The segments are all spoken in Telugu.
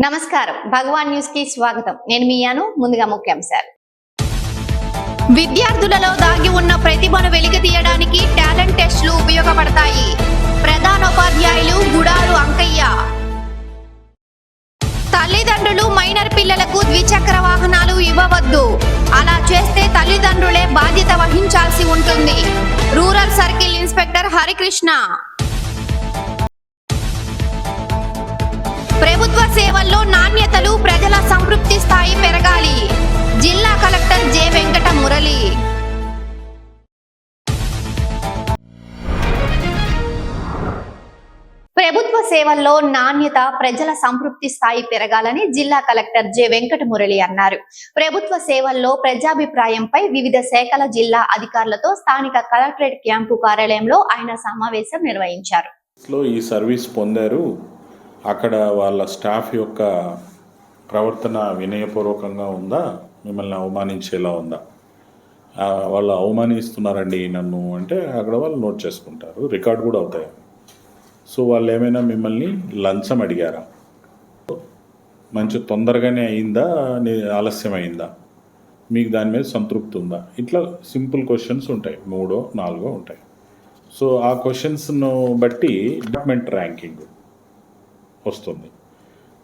నమస్కారం. భగవాన్ న్యూస్కి స్వాగతం. నేను మీయాను ముందుగా ముఖ్యాంశాలు. విద్యార్థులలో దాగి ఉన్న ప్రతిభను వెలికి తీయడానికి టాలెంట్ టెస్టులు ఉపయోగపడతాయి. ప్రధానోపాధ్యాయులు గుడారు అంకయ్య. తల్లిదండ్రులు మైనర్ పిల్లలకు ద్విచక్ర వాహనాలు ఇవ్వవద్దు. అలా చేస్తే తల్లిదండ్రులే బాధ్యత వహించాల్సి ఉంటుంది. Rural circle inspector Harikrishna. సేవల్లో నాణ్యతలు ప్రజల సంతృప్తి స్థాయి పెరగాలి. జిల్లా కలెక్టర్ జె. వెంకట మురళి. ప్రభుత్వ సేవల్లో నాణ్యత ప్రజల సంతృప్తి స్థాయి పెరగాలని జిల్లా కలెక్టర్ జె. వెంకట మురళి అన్నారు. ప్రభుత్వ సేవల్లో ప్రజాభిప్రాయంపై వివిధ శాఖల జిల్లా అధికారులతో స్థానిక కలెక్టరేట్ క్యాంపు కార్యాలయంలో ఆయన సమావేశం నిర్వహించారు. ఈ సర్వీస్ పొందారు అక్కడ వాళ్ళ స్టాఫ్ యొక్క ప్రవర్తన వినయపూర్వకంగా ఉందా? మిమ్మల్ని అవమానించేలా ఉందా? వాళ్ళు అవమానిస్తున్నారండి నన్ను అంటే అక్కడ వాళ్ళు నోట్ చేసుకుంటారు. రికార్డ్ కూడా అవుతాయి. సో వాళ్ళు ఏమైనా మిమ్మల్ని లంచం అడిగారా? మంచి తొందరగానే అయిందా? ని- ఆలస్యం అయిందా? మీకు దాని మీద సంతృప్తి ఉందా? ఇట్లా సింపుల్ క్వశ్చన్స్ ఉంటాయి. మూడో నాలుగో ఉంటాయి. సో ఆ క్వశ్చన్స్ను బట్టి డిపార్ట్మెంట్ ర్యాంకింగ్. వస్తుంది.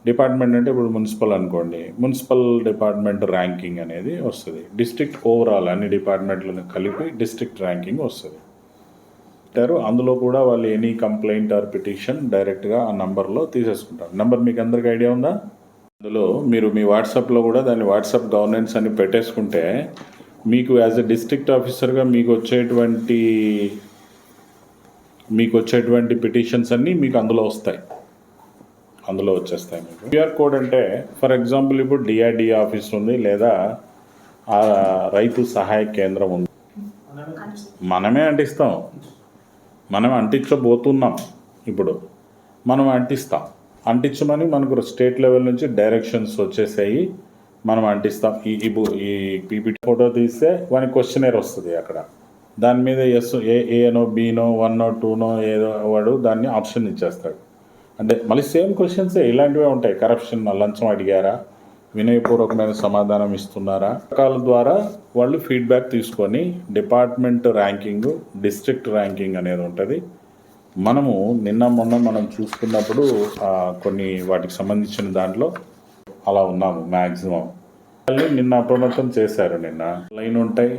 డిపార్ట్మెంట్ అంటే ఇప్పుడు మున్సిపల్ అనుకోండి మున్సిపల్ డిపార్ట్మెంట్ ర్యాంకింగ్ అనేది వస్తుంది. డిస్ట్రిక్ట్ ఓవరాల్ అన్ని డిపార్ట్మెంట్లను కలిపి డిస్ట్రిక్ట్ ర్యాంకింగ్ వస్తుంది. అంటారు అందులో కూడా వాళ్ళు ఎనీ కంప్లైంట్ ఆర్ పిటిషన్ డైరెక్ట్గా ఆ నంబర్లో తీసేసుకుంటారు. నంబర్ మీకు అందరికి ఐడియా ఉందా? అందులో మీరు మీ వాట్సాప్లో కూడా దాన్ని వాట్సాప్ గవర్నెన్స్ అని పెట్టేసుకుంటే మీకు యాజ్ ఎ డిస్ట్రిక్ట్ ఆఫీసర్గా మీకు వచ్చేటువంటి మీకు వచ్చేటువంటి పిటిషన్స్ అన్నీ మీకు అందులో వస్తాయి. అందులో వచ్చేస్తాయి మీకు. క్యూఆర్ కోడ్ అంటే ఫర్ ఎగ్జాంపుల్ ఇప్పుడు డిఆర్డి ఆఫీస్ ఉంది లేదా ఆ రైతు సహాయ కేంద్రం ఉంది. మనమే అంటిస్తాం. మనం అంటించబోతున్నాం ఇప్పుడు. మనం అంటిస్తాం. అంటించమని మనకు స్టేట్ లెవెల్ నుంచి డైరెక్షన్స్ వచ్చేసాయి. మనం అంటిస్తాం. ఈ ఈ ఈ పీపీటీ ఫోటో తీస్తే వాని క్వశ్చనేర్ వస్తుంది అక్కడ. దాని మీద ఎస్ ఏ ఏనో బీనో వన్నో టూనో ఏదో వాడు దాన్ని ఆప్షన్ ఇచ్చేస్తాడు. అంటే మళ్ళీ సేమ్ క్వశ్చన్స్ ఇలాంటివే ఉంటాయి. కరప్షన్ లంచం అడిగారా? వినయపూర్వకమైన సమాధానం ఇస్తున్నారా? రకాల ద్వారా వాళ్ళు ఫీడ్బ్యాక్ తీసుకొని డిపార్ట్మెంట్ ర్యాంకింగ్ డిస్ట్రిక్ట్ ర్యాంకింగ్ అనేది ఉంటుంది. మనము నిన్న మొన్న మనం చూసుకున్నప్పుడు కొన్ని వాటికి సంబంధించిన దాంట్లో అలా ఉన్నాము మ్యాక్సిమం వాళ్ళు నిన్న అప్రమత్తం చేశారు నిన్న. లైన్ ఉంటాయి.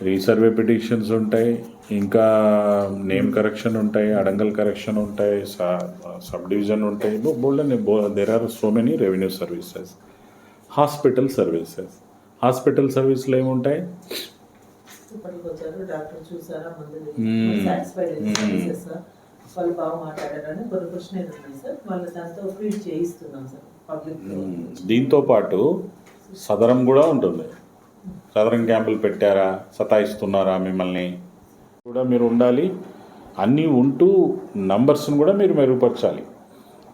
రీసర్వే పిటిషన్స్ ఉంటాయి ఇంకా నేమ్ కరెక్షన్ ఉంటాయి అడంగల్ కరెక్షన్ ఉంటాయి సబ్ డివిజన్ ఉంటాయి. Bold there are so many revenue services hospital services hospital సర్వీస్లో ఏముంటాయి? వాళ్ళు బాగా మాట్లాడారని కొన్ని క్వశ్చన్ ఉన్నాయి సార్. వాళ్ళు దాంతో ఫీడ్ చేయిస్తున్నాం సార్ పబ్లిక్ మ్మ్. దీంతో పాటు సదరం కూడా ఉంటుంది. సదరం క్యాంపులు పెట్టారా? సతాయిస్తున్నారా మిమ్మల్ని? కూడా మీరు ఉండాలి. అన్నీ ఉంటూ నంబర్స్ని కూడా మీరు మెరుగుపరచాలి.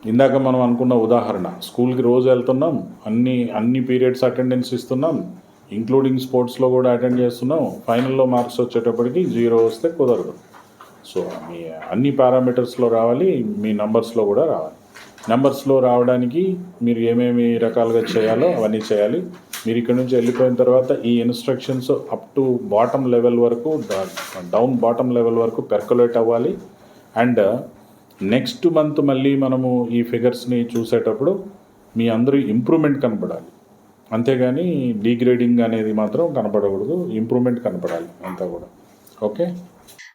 ఇందాక మనం అనుకున్న ఉదాహరణ స్కూల్కి రోజు వెళ్తున్నాం అన్ని అన్ని పీరియడ్స్ అటెండెన్స్ ఇస్తున్నాం ఇంక్లూడింగ్ స్పోర్ట్స్లో కూడా అటెండ్ చేస్తున్నాం ఫైనల్లో మార్క్స్ వచ్చేటప్పటికి జీరో వస్తే కుదరదు. సో మీ అన్ని పారామీటర్స్లో రావాలి మీ నంబర్స్లో కూడా రావాలి. నంబర్స్లో రావడానికి మీరు ఏమేమి రకాలుగా చేయాలో అవన్నీ చేయాలి. మీరు ఇక్కడ నుంచి వెళ్ళిపోయిన తర్వాత ఈ instructions up to bottom level వరకు డౌన్ బాటమ్ లెవెల్ వరకు పెర్కులేట్ అవ్వాలి. అండ్ నెక్స్ట్ మంత్ మళ్ళీ మనము ఈ ఫిగర్స్ని చూసేటప్పుడు మీ అందరూ ఇంప్రూవ్మెంట్ కనపడాలి. అంతేగాని డీగ్రేడింగ్ అనేది మాత్రం కనపడకూడదు. ఇంప్రూవ్మెంట్ కనపడాలి అంతా కూడా. ఓకే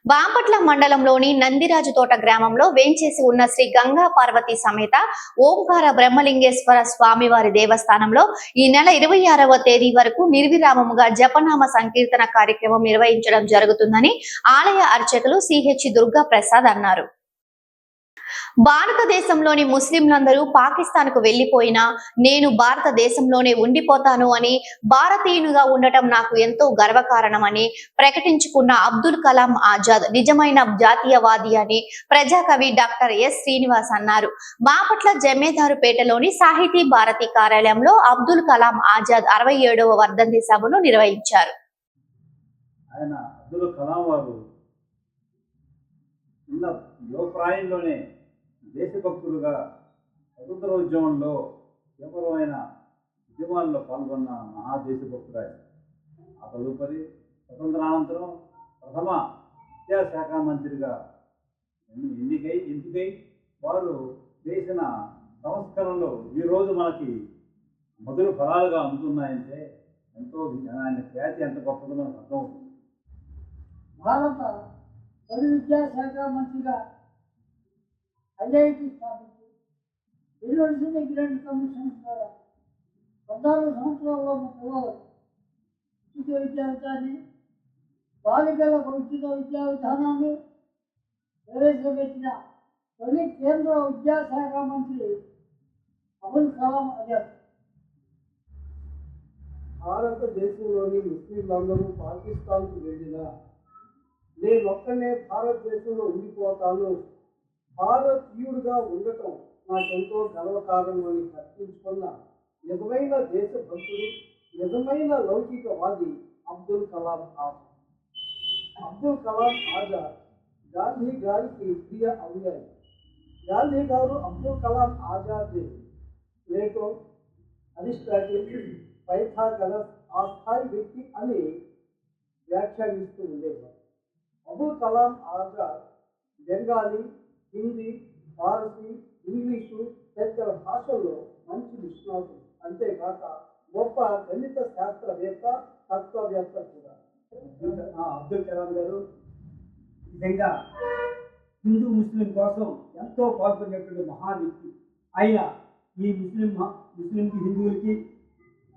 బాంపట్ల మండలంలోని నందిరాజు తోట గ్రామంలో వేంచేసి ఉన్న శ్రీ గంగా పార్వతి సమేత ఓంకార బ్రహ్మలింగేశ్వర స్వామివారి దేవస్థానంలో ఈ నెల ఇరవై ఆరవ తేదీ వరకు నిర్విరామముగా జపనామ సంకీర్తన కార్యక్రమం నిర్వహించడం జరుగుతుందని ఆలయ అర్చకులు సిహెచ్ దుర్గా ప్రసాద్ అన్నారు. భారతదేశంలోని ముస్లింలందరూ పాకిస్తాన్కు వెళ్ళిపోయినా నేను భారతదేశంలోనే ఉండిపోతాను అని భారతీయునిగా ఉండటం నాకు ఎంతో గర్వకారణమని ప్రకటించుకున్న అబ్దుల్ కలాం ఆజాద్ నిజమైన జాతీయవాది అని ప్రజాకవి డాక్టర్ ఎస్ శ్రీనివాస్ అన్నారు. బాపట్ల జమేదారుపేటలోని సాహితీ భారతి కార్యాలయంలో అబ్దుల్ కలాం ఆజాద్ అరవై ఏడవ వర్ధంతి సభను నిర్వహించారు. ఆయన అబ్దుల్ కలాం వారు యువ ప్రాయంలోనే దేశభక్తులుగా స్వతంత్రోద్యమంలో తీవ్రమైన ఉద్యమాల్లో పాల్గొన్న మహాదేశభక్తురాయన ఆ తదుపరి స్వతంత్రానంతరం ప్రథమ విద్యాశాఖ మంత్రిగా ఎన్నికై ఎంపికై వారు చేసిన సంస్కరణలు ఈరోజు మనకి మధుర ఫలాలుగా అందుతున్నాయంటే ఎంతో ఆయన ఖ్యాతి ఎంత గొప్పదో మనకు అర్థమవుతుంది. భారత తొలి విద్యాశాఖ మంత్రిగా ఐఐటి స్థాపించి యూనివర్సిటీ గ్రాంట్ కమిషన్ ద్వారా పద్నాలుగు సంవత్సరాల్లో మా పిల్లలు ఉచిత విద్యా విధాన్ని బాలికలకు ఉచిత విద్యా విధానాన్ని ప్రవేశపెట్టిన తొలి కేంద్ర విద్యాశాఖ మంత్రి అబుల్ కలాం ఆజాద్ భారతదేశంలోని ముస్లింలందరూ పాకిస్తాన్కు వెళ్ళినా నేనొక్కనే భారతదేశంలో ఉండిపోతాను. భారతీయుడిగా ఉండటం నాకెంతో గర్వకారణం అని ప్రకటించుకున్న నిజమైన దేశభక్తుడు నిజమైన లౌకికవాది అబ్దుల్ కలాం ఆజాద్. అబ్దుల్ కలాం ఆజాద్ గాంధీ గారికి ప్రియ అనుయాయి. Gandhi garu Abdul Kalam Azad Plato Aristotle Pythagoras ఆ స్థాయి వ్యక్తి అని వ్యాఖ్యానిస్తూ ఉండేవారు. అబుల్ కలాం ఆజాద్ బెంగాలీ హిందీ ఫారసీ ఇంగ్లీషు తదితర భాషల్లో మంచి నిష్ణాతులు. అంతేకాక గొప్ప గణిత శాస్త్రవేత్త తత్వవేత్త కూడా. అబ్దుల్ అబ్దుల్ కలాం గారు నిజంగా హిందూ ముస్లిం కోసం ఎంతో పాల్గొనేటువంటి మహావ్యక్తి ఆయన ఈ ముస్లిం ముస్లింకి హిందువులకి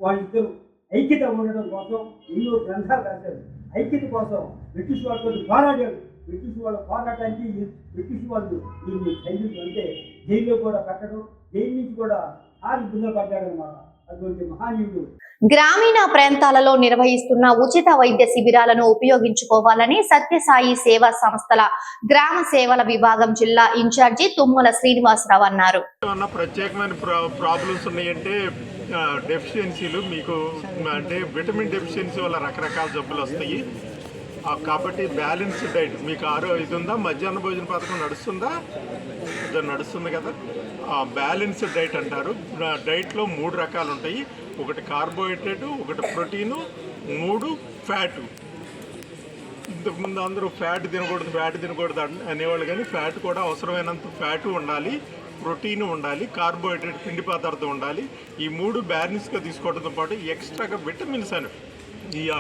వాళ్ళిద్దరూ ఐక్యత ఉండడం కోసం ఎన్నో గ్రంథాలు రాశారు. ఐక్యత కోసం బ్రిటిష్ వాళ్ళతో పోరాడాడు బ్రిటిష్ వాళ్ళ పోరాటానికి బ్రిటిష్ వాళ్ళు దీన్ని ఖైదీలు అంటే జైల్లో కూడా పెట్టడం జైలు నుంచి కూడా ఆరి బుద్ధ పడ్డాడనమాట అటువంటి మహానీయుడు. గ్రామీణ ప్రాంతాలలో నిర్వహిస్తున్న ఉచిత వైద్య శిబిరాలను ఉపయోగించుకోవాలని సత్యసాయి సేవా సంస్థల గ్రామ సేవల విభాగం జిల్లా ఇన్ఛార్జి తుమ్మల శ్రీనివాసరావు అన్నారు. ప్రత్యేకమైన ప్రా ప్రాబ్లమ్స్ ఉన్నాయంటే డెఫిషియన్సీలు మీకు అంటే విటమిన్ డెఫిషియన్సీ వల్ల రకరకాల జబ్బులు వస్తాయి. కాబట్టి బ్యాలెన్స్ డైట్ మీకు ఆరో ఇది ఉందా? మధ్యాహ్న భోజన పథకం నడుస్తుందా? ఇది నడుస్తుంది కదా. బ్యాలెన్స్ డైట్ అంటారు. డైట్లో మూడు రకాలు ఉంటాయి. ఒకటి కార్బోహైడ్రేట్ ఒకటి ప్రోటీను మూడు ఫ్యాటు ఇంతకుముందు అందరూ ఫ్యాట్ తినకూడదు ఫ్యాట్ తినకూడదు అనేవాళ్ళు కానీ ఫ్యాట్ కూడా అవసరమైనంత ఫ్యాటు ఉండాలి ప్రోటీన్ ఉండాలి కార్బోహైడ్రేట్ పిండి పదార్థం ఉండాలి. ఈ మూడు బ్యాలెన్స్గా తీసుకోవడంతో పాటు ఎక్స్ట్రాగా విటమిన్స్ అని ఈ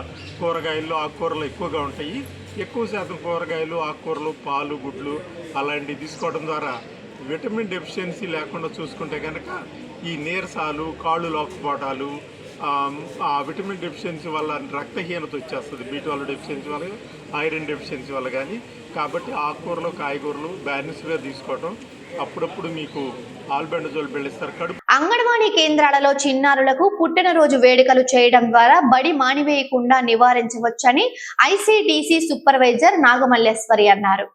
కూరగాయల్లో ఆకుకూరలు ఎక్కువగా ఉంటాయి. ఎక్కువ శాతం కూరగాయలు ఆకుకూరలు పాలు గుడ్లు అలాంటివి తీసుకోవడం ద్వారా విటమిన్ డెఫిషియన్సీ లేకుండా చూసుకుంటే కనుక ఈ నీరసాలు కాళ్ళు లోకపోవటాలు ఆ, విటమిన్ డెఫిషియన్సీ వల్ల రక్తహీనత వచ్చేస్తుంది. బీ డెఫిషియన్సీ వల్ల ఐరన్ డెఫిషియన్సీ వల్ల కానీ. కాబట్టి ఆకుకూరలు కాయగూరలు బ్యాలెన్స్గా తీసుకోవటం అప్పుడప్పుడు మీకు అంగన్వాడీ కేంద్రాలలో చిన్నారులకు పుట్టినరోజు వేడుకలు చేయడం ద్వారా బడి మానివేయకుండా నివారించవచ్చని ఐసీడీసీ సూపర్వైజర్ నాగమల్లేశ్వరి అన్నారు.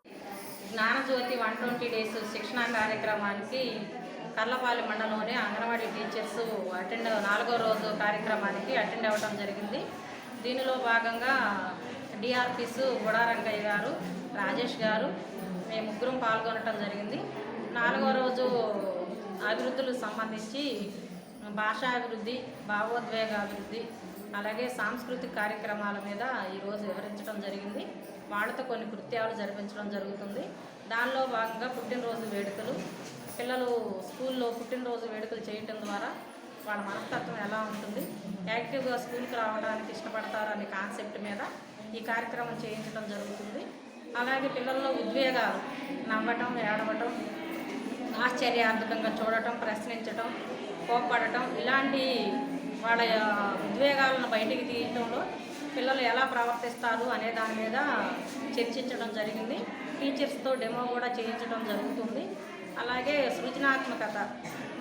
జ్ఞానజ్యోతి వన్ ట్వంటీ డేస్ శిక్షణ కార్యక్రమానికి కర్లపాలి మండలంలోని అంగన్వాడీ టీచర్స్ అటెండ్ నాలుగో రోజు కార్యక్రమానికి అటెండ్ అవ్వడం జరిగింది. దీనిలో భాగంగా డిఆర్పిస్ బుడారంగయ్య గారు రాజేష్ గారు మేము ముగ్గురం పాల్గొనటం జరిగింది. నాలుగో రోజు అభివృద్ధులకు సంబంధించి భాషాభివృద్ధి భావోద్వేగ అభివృద్ధి అలాగే సాంస్కృతిక కార్యక్రమాల మీద ఈరోజు వివరించడం జరిగింది. వాళ్ళతో కొన్ని కృత్యాలు జరిపించడం జరుగుతుంది. దానిలో భాగంగా పుట్టినరోజు వేడుకలు. పిల్లలు స్కూల్లో పుట్టినరోజు వేడుకలు చేయటం ద్వారా వాళ్ళ మనస్తత్వం ఎలా ఉంటుంది యాక్టివ్గా స్కూల్కి రావడానికి ఇష్టపడతారు అనే కాన్సెప్ట్ మీద ఈ కార్యక్రమం చేయించడం జరుగుతుంది. అలాగే పిల్లల్లో ఉద్వేగాలు నవ్వటం ఏడవటం ఆశ్చర్యార్థకంగా చూడటం ప్రశ్నించటం కోప్పడటం ఇలాంటి వాళ్ళ ఉద్వేగాలను బయటికి తీయటంలో పిల్లలు ఎలా ప్రవర్తిస్తారు అనే దాని మీద చర్చించడం జరిగింది. టీచర్స్తో డెమో కూడా చేయించడం జరుగుతుంది. అలాగే సృజనాత్మకత.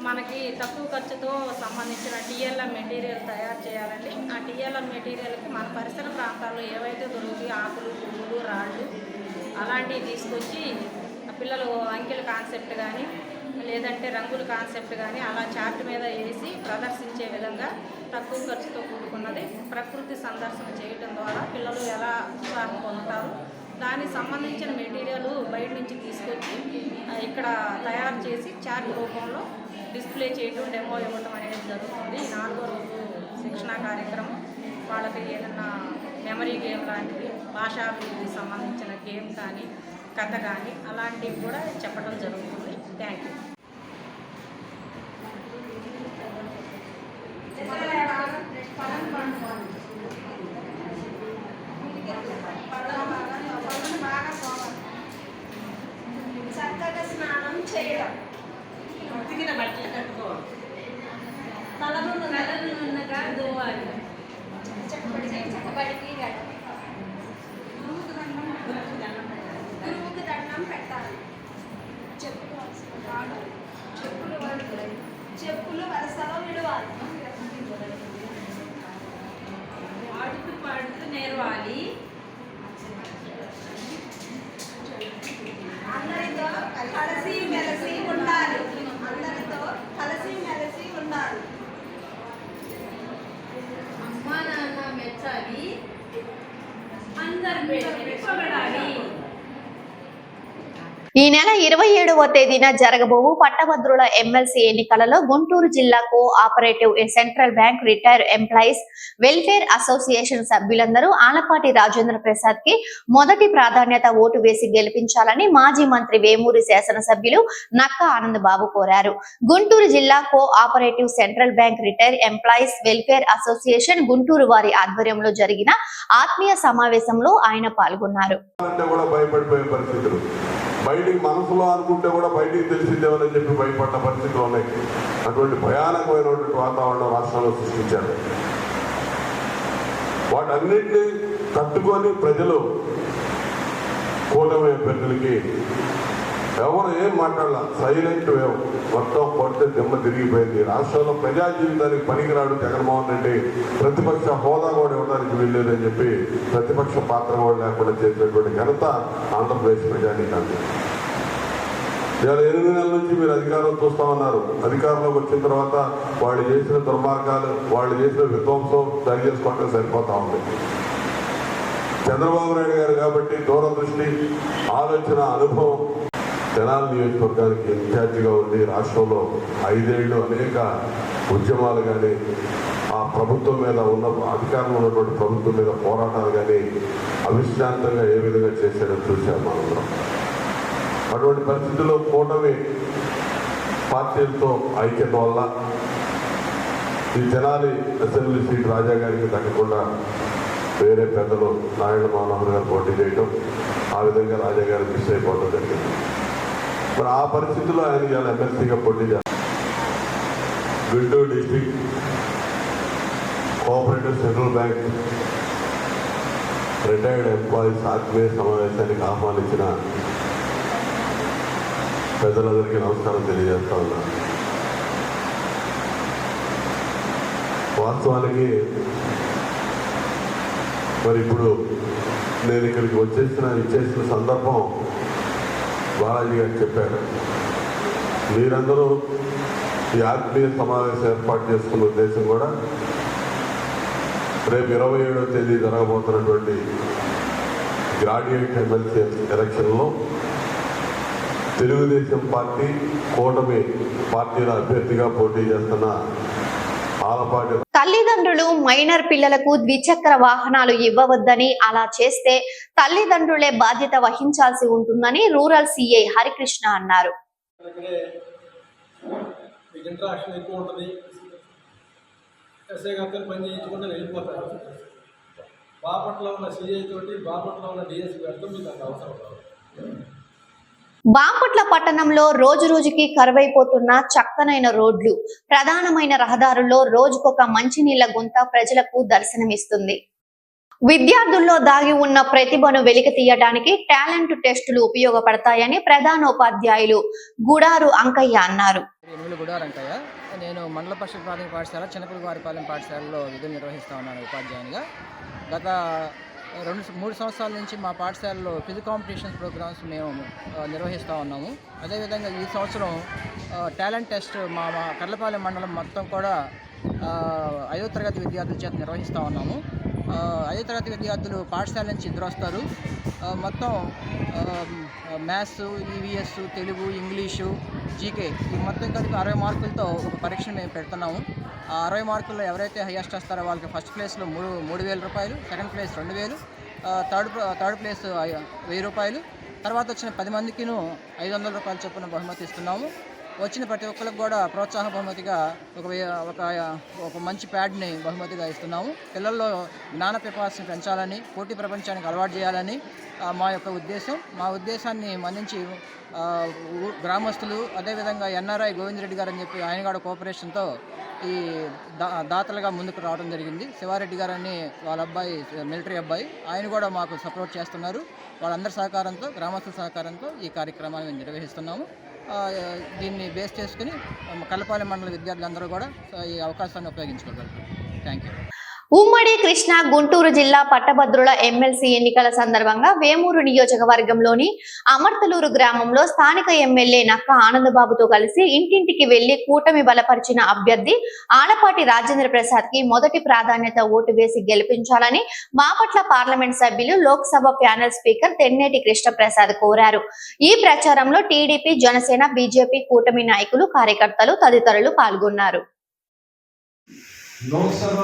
మనకి తక్కువ ఖర్చుతో సంబంధించిన టీఎల్ఎం మెటీరియల్ తయారు చేయాలండి. ఆ టీఎల్ఎం మెటీరియల్కి మన పరిసర ప్రాంతాల్లో ఏవైతే దొరుకుతాయి ఆకులు పువ్వులు రాళ్ళు అలాంటివి తీసుకొచ్చి పిల్లలు అంకెల కాన్సెప్ట్ కానీ లేదంటే రంగుల కాన్సెప్ట్ కానీ అలా చార్ట్ మీద వేసి ప్రదర్శించే విధంగా తక్కువ ఖర్చుతో కూడుకున్నది ప్రకృతి సందర్శన చేయటం ద్వారా పిల్లలు ఎలా ఉత్సాహం పొందుతారు. దానికి సంబంధించిన మెటీరియల్ బయట నుంచి తీసుకొచ్చి ఇక్కడ తయారు చేసి చార్ట్ రూపంలో డిస్ప్లే చేయడం డెమో ఇవ్వటం అనేది జరుగుతుంది. నాలుగో రోజు శిక్షణా కార్యక్రమం. వాళ్ళకి ఏదన్నా మెమరీ గేమ్ లాంటివి భాషాభివృద్ధికి సంబంధించిన గేమ్ కానీ కథ కానీ అలాంటివి కూడా చెప్పడం జరుగుతుంది. Thank you. చెప్పులు వరసలో విడవాలి. ఆడుతూ పాడుతూ నేర్వాలి అందరితో కలిసి మెలిసి ఉండాలి అందరితో కలిసి మెలిసి ఉండాలి అమ్మా నాన్న మెచ్చాలి అందరి పొగడాలి ఈ నెల ఇరవై ఏడవ తేదీన జరగబోవు పట్టభద్రుల ఎమ్మెల్సీ ఎన్నికలలో గుంటూరు జిల్లా cooperative central bank retire employees welfare association సభ్యులందరూ ఆలపాటి రాజేంద్ర ప్రసాద్కి మొదటి ప్రాధాన్యత ఓటు వేసి గెలిపించాలని మాజీ మంత్రి వేమూరి శాసనసభ్యులు నక్క ఆనంద్ బాబు కోరారు. గుంటూరు జిల్లా cooperative central bank retire employees welfare association Guntur వారి ఆధ్వర్యంలో జరిగిన ఆత్మీయ సమావేశంలో ఆయన పాల్గొన్నారు. బయటికి మనసులో అనుకుంటే కూడా బయటికి తెలిసిందేమని చెప్పి భయపడ్డ పరిస్థితులు ఉన్నాయి. అటువంటి భయానకమైనటువంటి వాతావరణం రాష్ట్రంలో సృష్టించారు. వాటన్నిటిని తట్టుకొని ప్రజలు కూటమి అభ్యర్థులకి ఎవరు ఏం మాట్లాడాల? సైలెంట్ వేవ్ మొత్తం కొడితే దిమ్మ తిరిగిపోయింది. రాష్ట్రంలో ప్రజా జీవితానికి పనికిరాడు జగన్మోహన్ రెడ్డి. ప్రతిపక్ష హోదా కూడా ఇవ్వడానికి వీల్లేదని చెప్పి ప్రతిపక్ష పాత్ర కూడా లేకుండా చేసినటువంటి ఘనత ఆంధ్రప్రదేశ్ ప్రజానీకాన్ని ఇవాళ ఎనిమిది నెలల నుంచి మీరు అధికారం చూస్తా ఉన్నారు. అధికారంలోకి వచ్చిన తర్వాత వాళ్ళు చేసిన దుర్మార్గాలు వాళ్ళు చేసిన విధ్వంసం సరి చేసుకోవడం సరిపోతా ఉంది. చంద్రబాబు నాయుడు గారు కాబట్టి దూరదృష్టి ఆలోచన అనుభవం తెనాలి నియోజకవర్గానికి ఇన్ఛార్జిగా ఉండి రాష్ట్రంలో ఐదేళ్ళు అనేక ఉద్యమాలు కానీ ఆ ప్రభుత్వం మీద ఉన్న అధికారంలో ఉన్నటువంటి ప్రభుత్వం మీద పోరాటాలు కానీ అవిశ్రాంతంగా ఏ విధంగా చేశారో చూశాం మనందరం. అటువంటి పరిస్థితుల్లో కూటమి పార్టీలతో ఐక్యత వల్ల ఈ జనాలి అసెంబ్లీ సీట్ రాజా గారికి దక్కకుండా వేరే పెద్దలు నారాయణ మనోహర్ గారు పోటీ చేయడం ఆ విధంగా రాజా గారు మిస్ అయిపోవడం జరిగింది. మరి ఆ పరిస్థితుల్లో ఆయన ఇవాళ ఎమ్మెల్సీగా పోటీ చేస్తారు. Guntur district cooperative central bank retired employees ఆత్మీయ సమావేశానికి ఆహ్వానించిన పెద్దలందరికీ నమస్కారం తెలియజేస్తా ఉన్నా. వాస్తవానికి మరి ఇప్పుడు నేను ఇక్కడికి వచ్చేసిన ఇచ్చేసిన సందర్భం బాలాజీ గారు చెప్పారు. మీరందరూ ఈ ఆత్మీయ సమావేశం ఏర్పాటు చేసుకున్న ఉద్దేశం కూడా రేపు ఇరవై ఏడవ తేదీ జరగబోతున్నటువంటి గ్రాడ్యుయేట్ ఎమ్మెల్సీ ఎలక్షన్లో తెలుగుదేశం పార్టీ కూటమి పార్టీల అభ్యర్థిగా పోటీ చేస్తున్న ఆలపాటి తల్లిదండ్రులు మైనర్ పిల్లలకు ద్విచక్ర వాహనాలు ఇవ్వవద్దని అలా చేస్తే తల్లిదండ్రులే బాధ్యత వహించాల్సి ఉంటుందని రూరల్ సిఐ హరికృష్ణ అన్నారు. దగ్గరే బాపట్ల ఉన్న సిఐ తోటి బాపట్ల ఉన్న డిఎస్పీ గారితో మీకు అంత అవసరం లేదు బాపట్ల పట్టణంలో రోజు రోజుకి కరువైపోతున్న చక్కనైన రోడ్లు ప్రధానమైన రహదారుల్లో రోజుకొక మంచినీళ్ళ గుంత ప్రజలకు దర్శనమిస్తుంది. విద్యార్థుల్లో దాగి ఉన్న ప్రతిభను వెలికి తీయడానికి టాలెంట్ టెస్టులు ఉపయోగపడతాయని ప్రధానోపాధ్యాయులు గుడారు అంకయ్య అన్నారు. నేను మండల పరిషత్ ప్రాథమిక పాఠశాల చిన్నపిల్లవారిపాలెం పాఠశాలలో విధులు నిర్వహిస్తా ఉన్నాను ఉపాధ్యాయునిగా. గత రెండు మూడు సంవత్సరాల నుంచి మా పాఠశాలలో ఫిజిక్ కాంపిటీషన్స్ ప్రోగ్రామ్స్ మేము నిర్వహిస్తూ ఉన్నాము. అదేవిధంగా ఈ సంవత్సరం టాలెంట్ టెస్ట్ మా మా కర్లపాలెం మండలం మొత్తం కూడా ఐదో తరగతి విద్యార్థుల చేత నిర్వహిస్తూ ఉన్నాము. ఐదో తరగతి విద్యార్థులు పాఠశాల నుంచి ఇద్దరు వస్తారు. మొత్తం maths EVS Telugu English GK ఈ మొత్తం కలిపి అరవై మార్కులతో ఒక పరీక్షను మేము పెడుతున్నాము. అరవై మార్కుల్లో ఎవరైతే హయ్యెస్ట్ వస్తారో వాళ్ళకి ఫస్ట్ ప్లేస్లో మూడు మూడు వేల రూపాయలు సెకండ్ ప్లేస్ రెండు వేలు థర్డ్ థర్డ్ ప్లేస్ వెయ్యి రూపాయలు తర్వాత వచ్చిన పది మందికిను ఐదు వందల రూపాయలు చొప్పున బహుమతి ఇస్తున్నాము. వచ్చిన ప్రతి ఒక్కరికి కూడా ప్రోత్సాహ బహుమతిగా ఒక ఒక ఒక మంచి ప్యాడ్ని బహుమతిగా ఇస్తున్నాము. పిల్లల్లో జ్ఞాన పిపాసని పెంచాలని పోటీ ప్రపంచానికి అలవాటు చేయాలని మా యొక్క ఉద్దేశం. మా ఉద్దేశాన్ని మన్నించి గ్రామస్తులు అదేవిధంగా ఎన్ఆర్ఐ గోవిందరెడ్డి గారు అని చెప్పి ఆయన కూడా కోఆపరేషన్తో ఈ దా దాతలుగా ముందుకు రావడం జరిగింది. శివారెడ్డి గారని వాళ్ళ అబ్బాయి మిలిటరీ అబ్బాయి. ఆయన కూడా మాకు సపోర్ట్ చేస్తున్నారు. వాళ్ళందరి సహకారంతో గ్రామస్తుల సహకారంతో ఈ కార్యక్రమాన్ని నిర్వహిస్తున్నాము. దీన్ని బేస్ చేసుకుని కల్లపాలెం మండల విద్యార్థులందరూ కూడా ఈ అవకాశాన్ని ఉపయోగించుకోగలరు థ్యాంక్ యూ. ఉమ్మడి కృష్ణా గుంటూరు జిల్లా పట్టభద్రుల ఎమ్మెల్సీ ఎన్నికల సందర్భంగా వేమూరు నియోజకవర్గంలోని అమర్తలూరు గ్రామంలో స్థానిక ఎమ్మెల్యే నక్క ఆనందబాబుతో కలిసి ఇంటింటికి వెళ్ళి కూటమి బలపరిచిన అభ్యర్థి ఆలపాటి రాజేంద్ర ప్రసాద్కి మొదటి ప్రాధాన్యత ఓటు వేసి గెలిపించాలని మాపట్ల పార్లమెంట్ సభ్యులు లోక్సభ ప్యానెల్ స్పీకర్ తెన్నేటి కృష్ణప్రసాద్ కోరారు. ఈ ప్రచారంలో టీడీపీ జనసేన బీజేపీ కూటమి నాయకులు కార్యకర్తలు తదితరులు పాల్గొన్నారు. లోక్సభ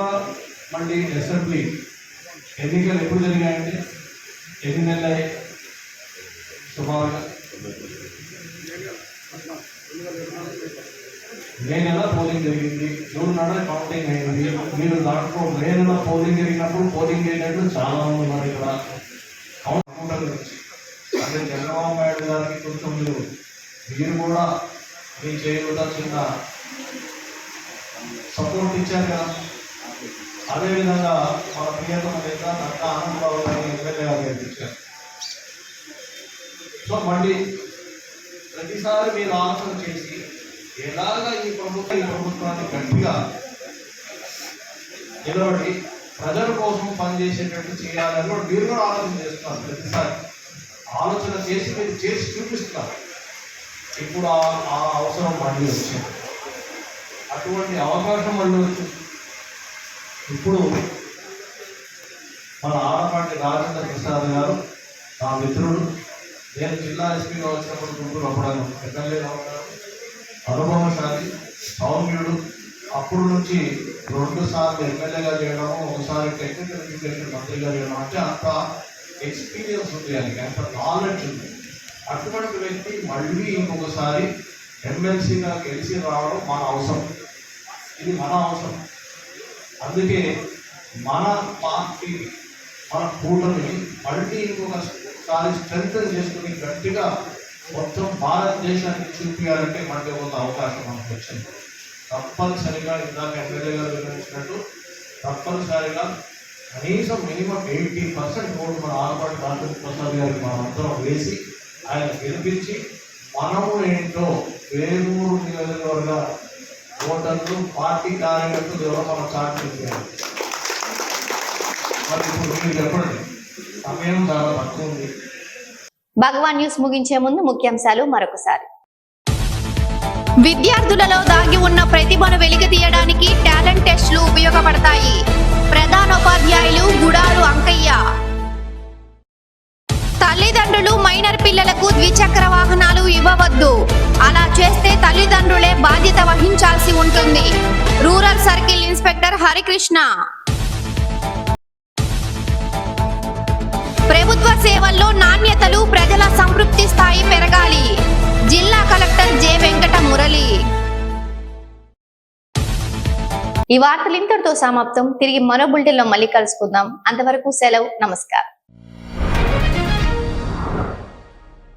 మళ్ళీ అసెంబ్లీ ఎన్నికలు ఎప్పుడు జరిగాయండి? ఎన్ని నెలలు అయ్యాయి సుమారుగా? మే నెల పోలింగ్ జరిగింది. జూన్ నెల కౌంటింగ్ అయింది. మీరు దాంట్లో మే నెల పోలింగ్ జరిగినప్పుడు పోలింగ్ అయినట్లు చాలా మంది ఉన్నారు ఇక్కడ. కౌంటర్ గురించి అంటే చంద్రబాబు నాయుడు గారికి కొంచెం మీరు మీరు కూడా మీ చేయకుండా చిన్న సపోర్ట్ ఇచ్చారు కదా. అదేవిధంగా మన ప్రియతమ నేత నక్క ఆనందబాబు గారిని ఎమ్మెల్యేగా గెలిపించారు. సో మళ్ళీ ప్రతిసారి మీరు ఆలోచన చేసి ఎలాగ ఈ ప్రభుత్వం ఈ ప్రభుత్వాన్ని గట్టిగా నిలబడి ప్రజల కోసం పనిచేసేటట్టు చేయాలని కూడా మీరు కూడా ఆలోచన చేస్తున్నారు ప్రతిసారి. ఆలోచన చేసి మీరు చేసి చూపిస్తున్నారు. ఇప్పుడు ఆ ఆ అవసరం మళ్ళీ వచ్చింది. అటువంటి అవకాశం మళ్ళీ వచ్చింది. ఇప్పుడు మన ఆడపాటి రాజేంద్ర ప్రసాద్ గారు నా మిత్రుడు. నేను జిల్లా ఎస్పీగా వచ్చినప్పుడు గుంటూరు అప్పుడు ఆయన ఎమ్మెల్యేగా ఉన్నారు అనుభవశాలి సౌమ్యుడు. అప్పుడు నుంచి రెండు సార్లు ఎమ్మెల్యేగా చేయడము ఒకసారి టెక్నికల్ ఎడ్యుకేషన్ మంత్రిగా చేయడం అంటే అంత ఎక్స్పీరియన్స్ ఉంది ఆయనకి అంత నాలెడ్జ్ ఉంది. అటువంటి వ్యక్తి మళ్ళీ ఇంకొకసారి ఎమ్మెల్సీగా గెలిచి రావడం మన అవసరం. ఇది మన అవసరం. అందుకే మన పార్టీ మన కూటమిని మళ్ళీ ఇంకొకసారి స్ట్రెంగ్ చేసుకుని గట్టిగా మొత్తం భారతదేశానికి చూపించాలంటే మనకి ఒక అవకాశం మనకు వచ్చింది. తప్పనిసరిగా ఇందాక ఎమ్మెల్యే గారు వివరించినట్టు తప్పనిసరిగా కనీసం మినిమం ఎయిటీ పర్సెంట్ ఓటు మన ఆలపాటి రాజేంద్ర ప్రసాద్ గారికి మనం అందరం వేసి ఆయన గెలిపించి మనము ఏంటో వేమూరు నియోజకవర్గ ఓటర్లు పార్టీ కార్యకర్తలు ఎవరో మనం చాటి చెప్పారు మరి ఇప్పుడు మీరు చెప్పండి. సమయం చాలా తక్కువ ఉంది. భగవాన్ న్యూస్ ముగించే ముందు ముఖ్యాంశాలు మరొకసారి. విద్యార్థులలో దాగి ఉన్న ప్రతిభను వెలికి తీయడానికి టాలెంట్ టెస్టులు ఉపయోగపడతాయి. ప్రధానోపాధ్యాయులు గుడారు అంకయ్య. తల్లిదండ్రులు మైనర్ పిల్లలకు ద్విచక్ర వాహనాలు ఇవ్వవద్దు. అలా చేస్తే తల్లిదండ్రులే బాధ్యత వహించాల్సి ఉంటుంది. Rural circle inspector Harikrishna. ప్రభుత్వ సేవల్లో నాణ్యతలు ప్రజల సంతృప్తి స్థాయి పెరగాలి. జిల్లా కలెక్టర్ జె వెంకట మురళి. ఈ వార్తలు ఇంతటితో సమాప్తం. తిరిగి మరో బులెటిన్లో మళ్ళీ కలుసుకుందాం. అంతవరకు సెలవు. నమస్కారం.